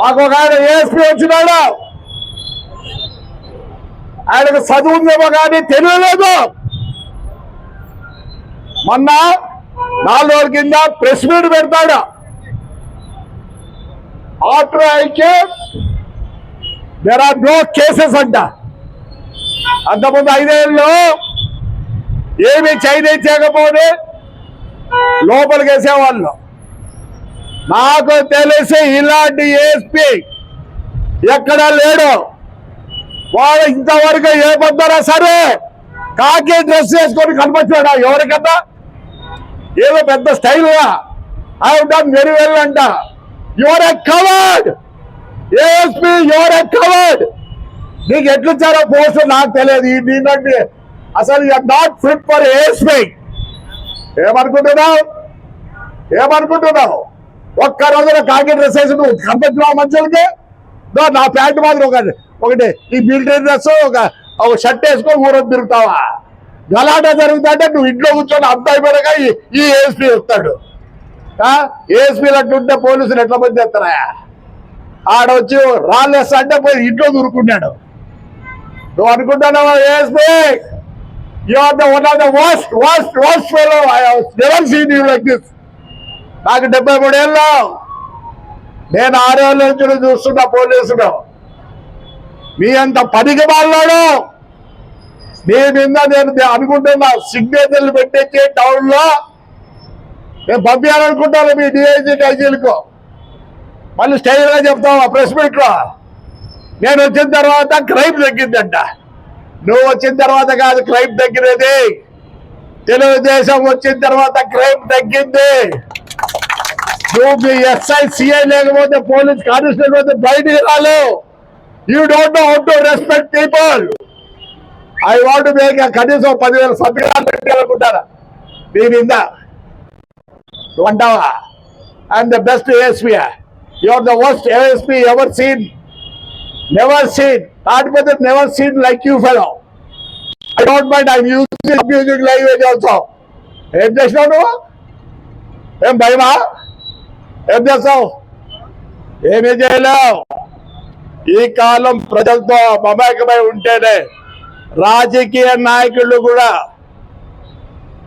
మాకు ఒక ఆయన ఏఎస్పీ వచ్చినాడు. ఆయనకు చదువు ఉందేమో కానీ తెలియలేదు. మొన్న నాలుగు రోజుల కింద ప్రెస్ మీట్ పెడతాడు. After IK there are no cases అంట. అంతకుముందు ఐదేళ్ళు ఏమి చైనీస్ చేయకపోతే లోపలికి వేసేవాళ్ళు. నాకు తెలిసి ఇలాంటి ఏఎస్పీ ఎక్కడ లేడు. వాడు ఇంతవరకు ఏ పొద్దునా సరే కాకి డ్రెస్ వేసుకొని కనిపించాడా ఎవరికన్నా ఏదో పెద్ద స్టైల్గా ఐ డన్ వెరీ వెల్ అంట you're a coward ASP you're a coward నీకు ఎట్లిచ్చారో పోస్ట్ నాకు తెలియదు. ఈ అసలు you are not fit for ASP ఏమనుకుంటున్నావు? ఏమనుకుంటున్నావు? ఒక్క రోజున కాకి డ్రెస్ వేసి నువ్వు కనిపించినావు మనుషులకి? నా ప్యాంట్ మాత్రం ఒకటి ఒకటి ఈ మిలిటరీ డ్రెస్ ఒక ఒక షర్ట్ వేసుకొని ఊరం తిరుగుతావా? గలాటా జరుగుతుంటే నువ్వు ఇంట్లో కూర్చొని అంత అయిపోయాక ఈ- ఈ ఏఎస్పీ వస్తాడు. ఏఎస్పీలు అట్లుంటే పోలీసులు ఎట్లా మంది చేస్తారా? ఆడొచ్చి రాళ్ళేస్తా అంటే పోయి ఇంట్లో దూరుకున్నాడు. నువ్వు అనుకుంటున్నావా ASP? You are the one of the worst worst worst fellow I never seen you like this నాకు డెబ్బై మూడేళ్ళు. నేను ఆరేళ్ళ నుంచి చూస్తున్నా పోలీసులు. మీ అంత పనికి వాళ్ళాడు మీ నిన్న నేను దే- అనుకుంటున్నా సిగ్నేచర్లు పెట్టేసి టౌన్లో నేను పంపించాలనుకుంటాను మీ డిఐజీ ఐజీలకు మళ్ళీ స్టైల్గా చెప్తావా ప్రెస్ మీట్లో. నేను వచ్చిన తర్వాత క్రైమ్ తగ్గిందంట. నువ్వు వచ్చిన తర్వాత కాదు క్రైమ్ తగ్గినది. తెలుగుదేశం వచ్చిన తర్వాత క్రైమ్ తగ్గింది. నువ్వు ఎస్ఐ సిఐ లేకపోతే పోలీస్ కానిస్టేబుల్ అయితే బయటికి రాలేవు you don't know how to respect people I want make కనీసం పదివేల సంతకాలు పెట్టాలనుకుంటారా మీ మీద నువ్వు అంటావా? I'm the best ASP you're the worst ASP ever seen never seen కాకపోతే never seen like you fellow I don't mind I music music language also ఏం చేసినావు నువ్వు? ఏం భయమా? ఏం చేస్తావు? ఏమీ చేయలేవు. ఈ కాలం ప్రజలతో మమేకమై ఉంటేనే రాజకీయ నాయకులు కూడా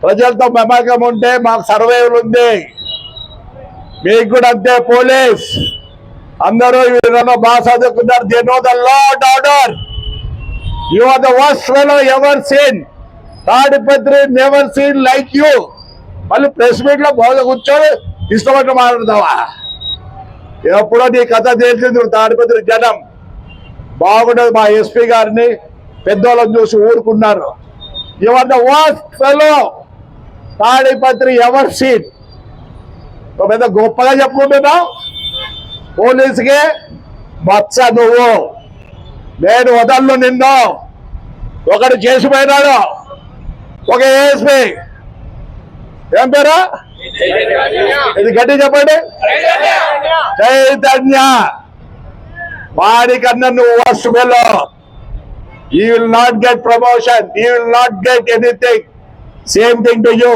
ప్రజలతో మమేకం ఉంటే మాకు సర్వేలు ఉంది. మీకు కూడా అంతే పోలీస్. అందరూ వీళ్ళలో బాగా చదువుకున్నారు they know the lot order. You are the worst fellow ever seen. Tadipatri never seen like you. మళ్ళీ ప్రెస్ మీట్లో బాగా కూర్చొని ఇష్టపడి మాట్లాడతావా? ఎప్పుడో నీ కథ తెలిసింది తాడిపత్రి జనం. బాగుండదు మా ఎస్పీ గారిని పెద్దోళ్ళని చూసి ఊరుకున్నారు. You're the worst fellow Tadipatri ever seen? ఒక పెద్ద గొప్పగా చెప్పుకుంటున్నావు? పోలీసుకి మచ్చ నువ్వు. నేను వదలను నిన్ను. ఒకడు చేసిపోయినాడు. ఒక ఏఎస్పీ ఏం పేరు? ఇది గట్టి చెప్పండి. చైతన్య వాడికన్నా నువ్వు worst fellow. You will not get promotion you will not get anything same thing to you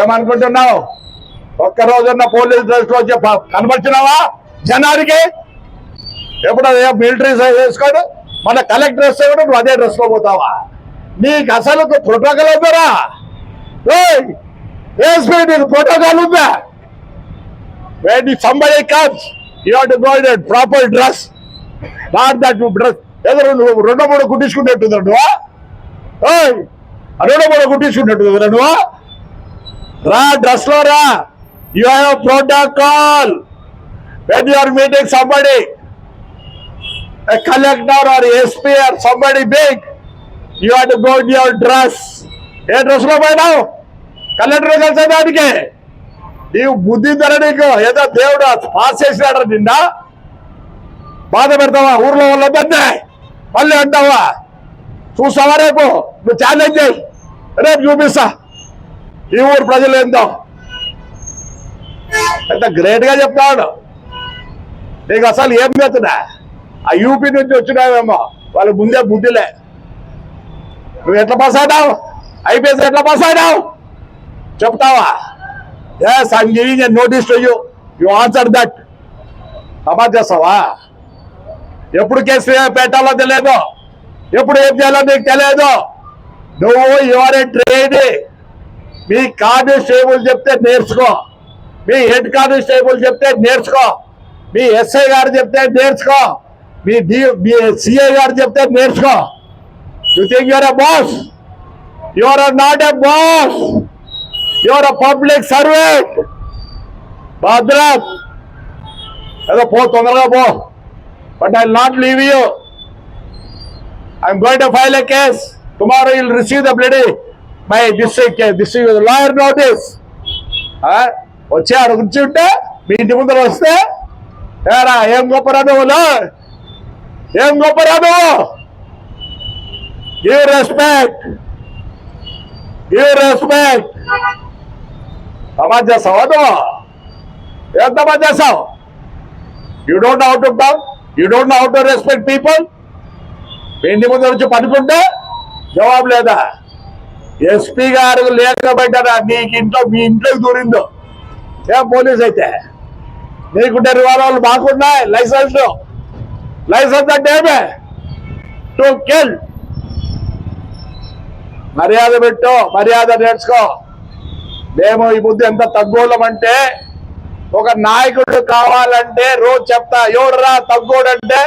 ఏమనుకుంటున్నావు? ఒక్క రోజున్న పోలీస్ డ్రెస్లో వచ్చి కనబడుతున్నావా జనానికి? ఎప్పుడు అదే మిలిటరీ వేసుకోడు? మన కలెక్టర్ డ్రెస్ కూడా నువ్వు అదే డ్రెస్లో పోతావా? నీకు అసలు ప్రోటోకాల్ ఉందరా ఏఎస్పీ నీకు ప్రోటోకాల్ ఉందా when somebody comes, you have to go in a proper dress. Not that you dress. ఏదో నువ్వు రెండో మూడో కుట్టించుకున్నట్టుందా నువ్వు? రెండో మూడో కుట్టించుకున్నట్టు నువ్వు? రా డ్రెస్లో రా. You have protocol when you are meeting somebody collector or SP or somebody big you have to go in your dress ఏ డ్రెస్లో పోయినావు? కలెక్టర్ కలిసేదానికి నీవు బుద్ధి ధర నీకు ఏదో దేవుడు పాస్ చేసినాడు నిన్న బాధ పెడతావా? ఊర్లో వాళ్ళందరినీ మళ్ళీ అంటావా? చూస్తావా రేపు? నువ్వు ఛాలెంజ్ చేయి. రేపు చూపిస్తా. ఈ ఊరు ప్రజలు ఏందో. ఎంత గ్రేట్గా చెప్తాడు. నీకు అసలు ఏం చేస్తున్నా? ఆ యూపీ నుంచి వచ్చినావేమో. వాళ్ళ ముందే బుద్ధిలే. నువ్వు ఎట్లా పాస్ అయినావు? ఐపీఎస్ ఎట్లా పాస్ అయినావు? చెప్తావా? Yes I'm giving a notice to you you answer that అమలు చేస్తావా? ఎప్పుడు కేసు పెట్టాలో తెలియదు ఎప్పుడు ఏం చేయాలో నీకు తెలియదు నువ్వు యువర్ ట్రైన్ మీ కానిస్టేబుల్ చెప్తే నేర్చుకో. మీ హెడ్ కానిస్టేబుల్ చెప్తే నేర్చుకో. మీ ఎస్ఐ గారు చెప్తే నేర్చుకో. మీ డి మీ సిఐ గారు చెప్తే నేర్చుకో. You think you're a boss you're not a boss you're public servant భద్రత్ ఏదో పో తొందరగా పో. But I not leave you I'm going to file a case tomorrow you'll receive the bloody my district district lawyer notice వచ్చి ఆడ కూర్చుంటే మీ ఇంటి ముందర వస్తే ఏరా ఏం గొప్పరా నువ్వులు ఏం గొప్పరా నువ్వు గివ్ రెస్పెక్ట్ గివ్ రెస్పెక్ట్ సమాజ్ చేస్తావా నువ్వు ఏం సమాజ్ చేస్తావు you don't how to talk you don't how to respect people ఇంటి ముందు వచ్చి పడుకుంటే జవాబు లేదా? ఎస్పీ గారు లేకపోయినా నీకు ఇంట్లో మీ ఇంట్లోకి దూరిందో? ఏం పోలీస్ అయితే? నీకుంటే రివాల్వర్లు మాకున్నాయి లైసెన్స్. లైసెన్స్ అంటే ఏమే? To kill. మర్యాద పెట్టు మర్యాద నేర్చుకో. మేము ఈ బుద్ధి ఎంత తగ్గోళ్ళం అంటే ఒక నాయకుడు కావాలంటే రోజు చెప్తా ఎవడరా తగ్గోడు అంటే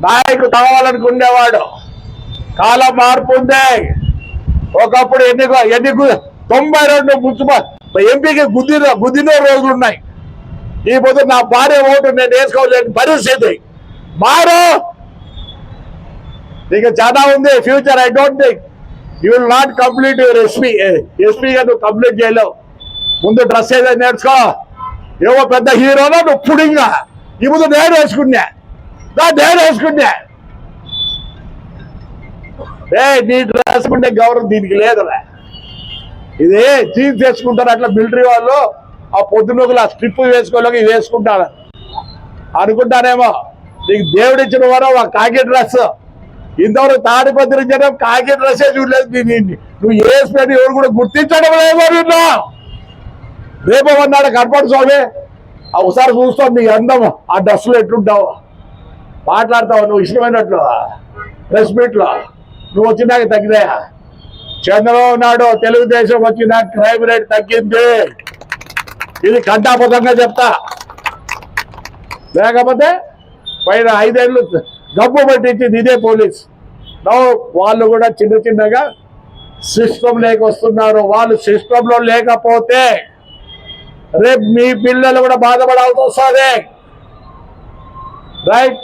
నాయకుడు కావాలనుకునేవాడు. కాలం మార్పు ఉంది. ఒకప్పుడు ఎన్ని ఎన్ని తొంభై రెండు మున్సిపల్ ఎంపీకి గుద్దిన గుద్దిన రోజులు ఉన్నాయి. ఈ పొద్దు నా భార్య ఓటు నేను వేసుకోలేని పరిస్థితి. మారు! నీకు చాలా ఉంది future I don't think you will not complete your SP ఎస్పీగా నువ్వు కంప్లీట్ చేయలేవు. ముందు డ్రెస్ ఏదైనా నేర్చుకో. ఏవో పెద్ద హీరోలో నువ్వు పుడింగా. ఈ ముందు నేను వేసుకున్నా. నా నేను వేసుకున్నా. ఏ నీ డ్రెస్ ఉండే గౌరవం దీనికి లేదులే. ఇది జీన్స్ వేసుకుంటారు అట్లా మిలిటరీ వాళ్ళు. ఆ పొద్దునొకలు ఆ స్ట్రిప్ వేసుకోలేక ఇవి వేసుకుంటారు. అనుకుంటానేమో నీకు దేవుడిచ్చిన వరం ఆ కాకి డ్రెస్. ఇంతవరకు తాడిపత్రి జనం కాకి డ్రెస్సే చూడలేదు దీన్ని. నువ్వు వేసుకొని ఎవరు కూడా గుర్తించడం లేదో నిన్ను. రేపు అన్నాడు కనపడు స్వామి? ఆ ఒకసారి చూస్తాం నీ అందం. ఆ డ్రెస్సులో ఎట్లుంటావు. మాట్లాడతావు నువ్వు ఇష్టమైనట్లు. ప్రెస్ మీట్లో నువ్వు వచ్చినాక తగ్గినాయా? చంద్రబాబు నాయుడు తెలుగుదేశం వచ్చిన క్రైమ్ రేట్ తగ్గింది. ఇది కంటాపదంగా చెప్తా. లేకపోతే పైన ఐదేళ్ళు గబ్బు పట్టించింది ఇదే పోలీస్. వాళ్ళు కూడా చిన్న చిన్నగా సిస్టమ్ లేక వస్తున్నారు వాళ్ళు సిస్టంలో లేకపోతే రేపు మీ పిల్లలు కూడా బాధపడాల్సి వస్తుంది. రైట్?